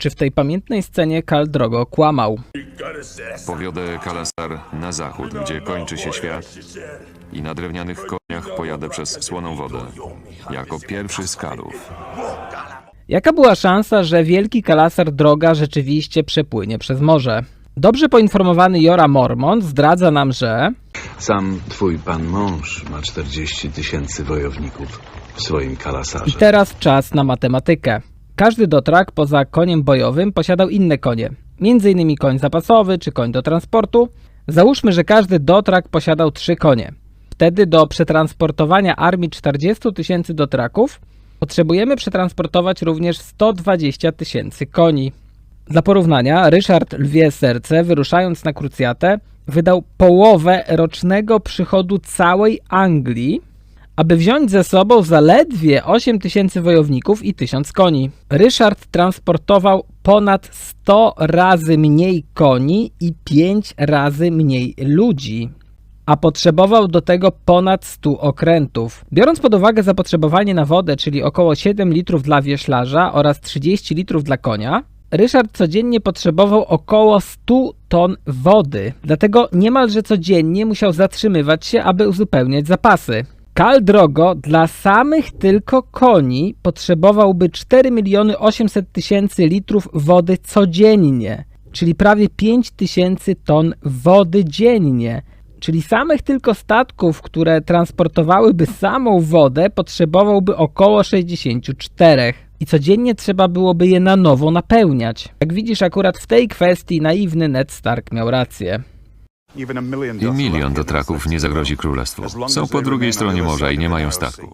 Czy w tej pamiętnej scenie Kal Drogo kłamał? Powiodę Kalasar na zachód, gdzie kończy się świat i na drewnianych koniach pojadę przez słoną wodę, jako pierwszy z Kalów. Jaka była szansa, że wielki kalasar droga rzeczywiście przepłynie przez morze? Dobrze poinformowany Jora Mormont zdradza nam, że Sam twój pan mąż ma 40 tysięcy wojowników w swoim i kalasarze. teraz czas na matematykę. Każdy dotrak poza koniem bojowym posiadał inne konie, m.in. koń zapasowy czy koń do transportu. Załóżmy, że każdy dotrak posiadał trzy konie. Wtedy do przetransportowania armii 40 tysięcy dotraków potrzebujemy przetransportować również 120 tysięcy koni. Dla porównania, Ryszard Lwie Serce, wyruszając na krucjatę, wydał połowę rocznego przychodu całej Anglii, aby wziąć ze sobą zaledwie 8 tysięcy wojowników i 1000 koni. Ryszard transportował ponad 100 razy mniej koni i 5 razy mniej ludzi a potrzebował do tego ponad 100 okrętów. Biorąc pod uwagę zapotrzebowanie na wodę, czyli około 7 litrów dla wioślarza oraz 30 litrów dla konia, Ryszard codziennie potrzebował około 100 ton wody. Dlatego niemalże codziennie musiał zatrzymywać się, aby uzupełniać zapasy. Kal Drogo dla samych tylko koni potrzebowałby 4 miliony 800 tysięcy litrów wody codziennie, czyli prawie 5 tysięcy ton wody dziennie. Czyli samych tylko statków, które transportowałyby samą wodę, potrzebowałby około 64. I codziennie trzeba byłoby je na nowo napełniać. Jak widzisz, akurat w tej kwestii naiwny Ned Stark miał rację. I milion dotraków nie zagrozi królestwu. Są po drugiej stronie morza i nie mają statków.